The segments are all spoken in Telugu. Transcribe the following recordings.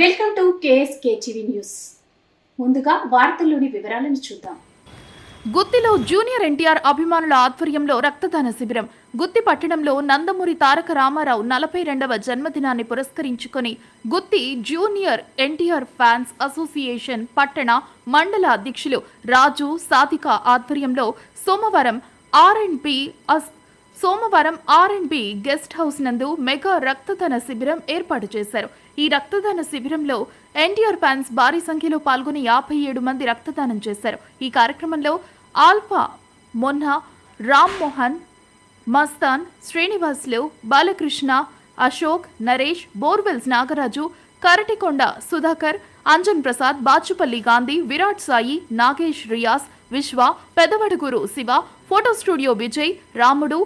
Welcome to KSK TV news. ముందుగా వార్తల్లోని వివరాలను చూద్దాం. గుత్తిలో జూనియర్ ఎన్టీఆర్ అభిమానుల ఆధ్వర్యంలో రక్తదాన శిబిరం. గుత్తి పట్టణంలో నందమూరి తారక రామారావు నలభై రెండవ జన్మదినాన్ని పురస్కరించుకొని Gooty junior NTR fans association పట్టణ మండల అధ్యక్షులు రాజు సాధిక ఆధ్వర్యంలో సోమవారం ఆర్ అండ్ పి సోమవారం R and B guest house నందు మెగా రక్తదాన శిబిరం ఏర్పాటు చేశారు. ఈ రక్తదాన శిబిరంలో ఎన్టీఆర్ ఫ్యాన్స్ భారీ సంఖ్యలో పాల్గొని యాభై ఏడు మంది రక్తదానం చేశారు. ఈ కార్యక్రమంలో ఆల్ఫా మొన్న Ram Mohan Mastan Srinivasulu Balakrishna Ashok Naresh borewells Nagaraju Karatikonda Sudhakar Anjan Prasad Bachupalli Gandhi Virat Sai Nagesh Riyas Viswa Peddavadugur Siva photo studio Vijay Ramudu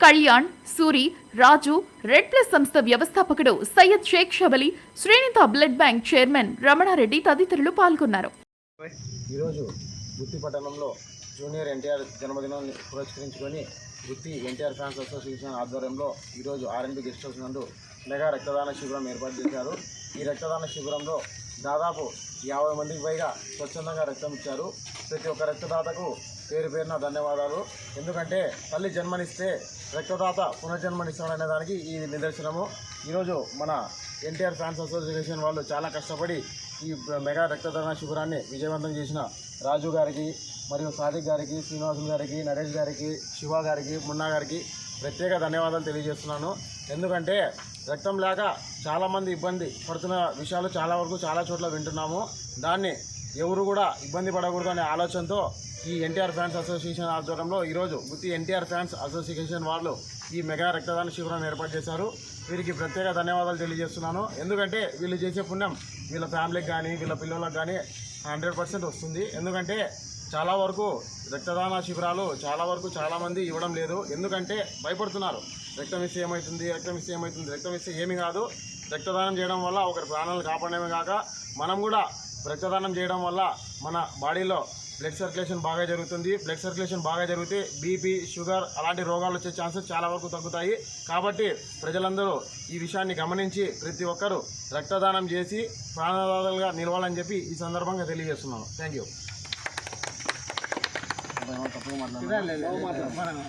Kalyan Suri Raju Red Plus సంస్థ వ్యవస్థాపకుడు Syed Sheikh Shabali Srinitha blood bank chairman Ramana Reddy తదితరులు పాల్గొన్నారు. ఈరోజు గుత్తి పట్టణంలో జూనియర్ ఎన్టీఆర్ జన్మదినాన్ని పురస్కరించుకొని గుత్తి ఎన్టీఆర్ ఫ్యాన్స్ అసోసియేషన్ ఆధ్వర్యంలో ఈరోజు R and B guest house నందు మెగా రక్తదాన శిబిరం ఏర్పాటు చేశారు. ఈ రక్తదాన శిబిరంలో దాదాపు యాభై మందికి పైగా స్వచ్ఛందంగా రక్తం ఇచ్చారు. ప్రతి ఒక్క రక్తదాతకు పేరు పేరున ధన్యవాదాలు. ఎందుకంటే తల్లి జన్మనిస్తే రక్తదాత పునర్జన్మనిస్తాడనే దానికి ఈ నిదర్శనము. ఈరోజు మన ఎన్టీఆర్ ఫ్యాన్స్ అసోసియేషన్ వాళ్ళు చాలా కష్టపడి ఈ మెగా రక్తదాన శిబిరాన్ని విజయవంతం చేసిన రాజు గారికి మరియు సాదిక్ గారికి శ్రీనివాసులు గారికి నరేష్ గారికి శివ గారికి మున్నా గారికి ప్రత్యేక ధన్యవాదాలు తెలియజేస్తున్నాను. ఎందుకంటే రక్తం లేక చాలామంది ఇబ్బంది పడుతున్న విషయాలు చాలా వరకు చాలా చోట్ల వింటున్నాము. దాన్ని ఎవరు కూడా ఇబ్బంది పడకూడదు అనే ఆలోచనతో ఈ ఎన్టీఆర్ ఫ్యాన్స్ అసోసియేషన్ ఆధ్వర్యంలో ఈరోజు గుత్తి ఎన్టీఆర్ ఫ్యాన్స్ అసోసియేషన్ వాళ్ళు ఈ మెగా రక్తదాన శిబిరాన్ని ఏర్పాటు చేశారు. వీరికి ప్రత్యేక ధన్యవాదాలు తెలియజేస్తున్నాను. ఎందుకంటే వీళ్ళు చేసే పుణ్యం వీళ్ళ ఫ్యామిలీకి కానీ వీళ్ళ పిల్లలకు కానీ హండ్రెడ్ పర్సెంట్ వస్తుంది. ఎందుకంటే చాలా వరకు రక్తదాన శిబిరాలు చాలా వరకు చాలామంది ఇవ్వడం లేదు. ఎందుకంటే భయపడుతున్నారు. రక్తం ఇస్తే ఏమవుతుంది రక్తం ఇస్తే ఏమవుతుంది రక్తం ఇస్తే ఏమీ కాదు. రక్తదానం చేయడం వల్ల ఒకరి ప్రాణాలు కాపాడమే కాక మనం కూడా రక్తదానం చేయడం వల్ల మన బాడీలో బ్లడ్ సర్క్యులేషన్ బాగా జరుగుతుంది. బ్లడ్ సర్క్యులేషన్ బాగా జరిగితే బీపీ షుగర్ అలాంటి రోగాలు వచ్చే ఛాన్సెస్ చాలా వరకు తగ్గుతాయి. కాబట్టి ప్రజలందరూ ఈ విషయాన్ని గమనించి ప్రతి ఒక్కరూ రక్తదానం చేసి ప్రాణదాతలుగా నిలవాలని చెప్పి ఈ సందర్భంగా తెలియజేస్తున్నాను. థ్యాంక్ యూ తప్పుగా మాట్లాడాను